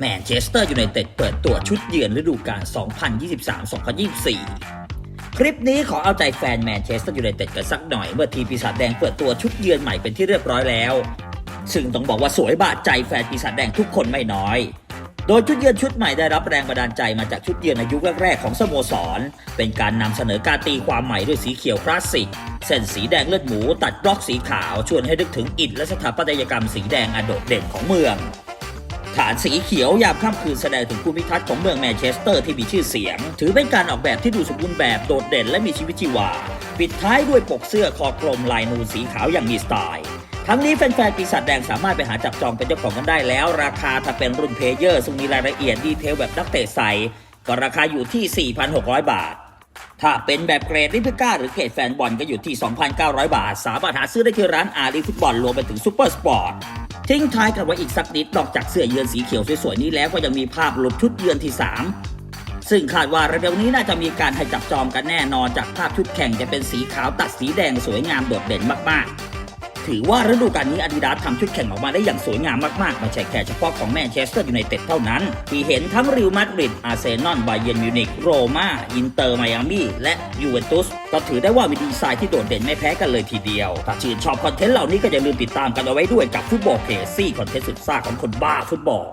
แมนเชสเตอร์ยูไนเต็ดเปิดตัวชุดเยือนฤดูกาล 2023-2024 คลิปนี้ขอเอาใจแฟนแมนเชสเตอร์ยูไนเต็ดกันสักหน่อย เมื่อทีมปีศาจแดงเปิดตัวชุดเยือนใหม่เป็นที่เรียบร้อยแล้ว ซึ่งต้องบอกว่าสวยบาดใจแฟนปีศาจแดงทุกคนไม่น้อย โดยชุดเยือนชุดใหม่ได้รับแรงบันดาลใจมาจากชุดเยือนในยุคแรกๆของสโมสร เป็นการนำเสนอการตีความใหม่ด้วยสีเขียวคลาสสิก เส้นสีแดงเลือดหมู ตัดบล็อกสีขาว ชวนให้นึกถึงอิฐและสถาปัตยกรรมสีแดงอันโดดเด่นของเมือง ฐานสีเขียว ยามค่ำคืนแสดงถึงภูมิทัศน์ของเมืองแมนเชสเตอร์ที่มีชื่อเสียง ถือเป็นการออกแบบที่ดูสมบูรณ์แบบโดดเด่นและมีชีวิตชีวา ปิดท้ายด้วยปกเสื้อคอกลมลายนูนสีขาวอย่างมีสไตล์ทั้งนี้แฟนๆ ปีศาจแดงสามารถไปหาจับจองเป็นเจ้าของกันได้แล้ว ราคาถ้าเป็นรุ่นเพลเยอร์ซึ่งมีรายละเอียดดีเทลแบบนักเตะใส่ก็ราคาอยู่ที่ 4,600 บาท ถ้าเป็นแบบเกรดลิพิก้าหรือเกรดแฟนบอลก็อยู่ที่ 2,900 บาท สามารถหาซื้อได้ที่ร้านอารีฟุตบอลรวมไปถึงซูเปอร์สปอร์ต ทิ้งท้ายกันไว้อีกสักนิดนอกจากเสื้อเยือนสีเขียวสวยๆนี้แล้วก็ยังมีภาพหลุดชุดเยือนที่ 3 ซึ่งคาดว่าเร็วๆนี้น่าจะมีการให้จับจองกันแน่นอนจากภาพชุดแข่งจะเป็นสีขาวตัดสีแดงสวยงามโดดเด่นมากๆ ถือว่าฤดูกาลนี้อาดิดาสทำชุดแข่งออกมาได้อย่างสวยงามมากๆ ไม่ใช่แค่เฉพาะของแมนเชสเตอร์ยูไนเต็ดเท่านั้น ที่เห็นทั้งริวมาดริดอาร์เซนอลบาเยร์นมิวนิกโรมาอินเตอร์ไมอามี่และยูเวนตุสก็ถือได้ว่ามีดีไซน์ที่โดดเด่นไม่แพ้กันเลยทีเดียว ถ้าชื่นชอบคอนเทนต์เหล่านี้ก็อย่าลืมติดตามกันเอาไว้ด้วยกับฟุตบอลเคซี่คอนเทนต์สุดซ่าของคนบ้าฟุตบอล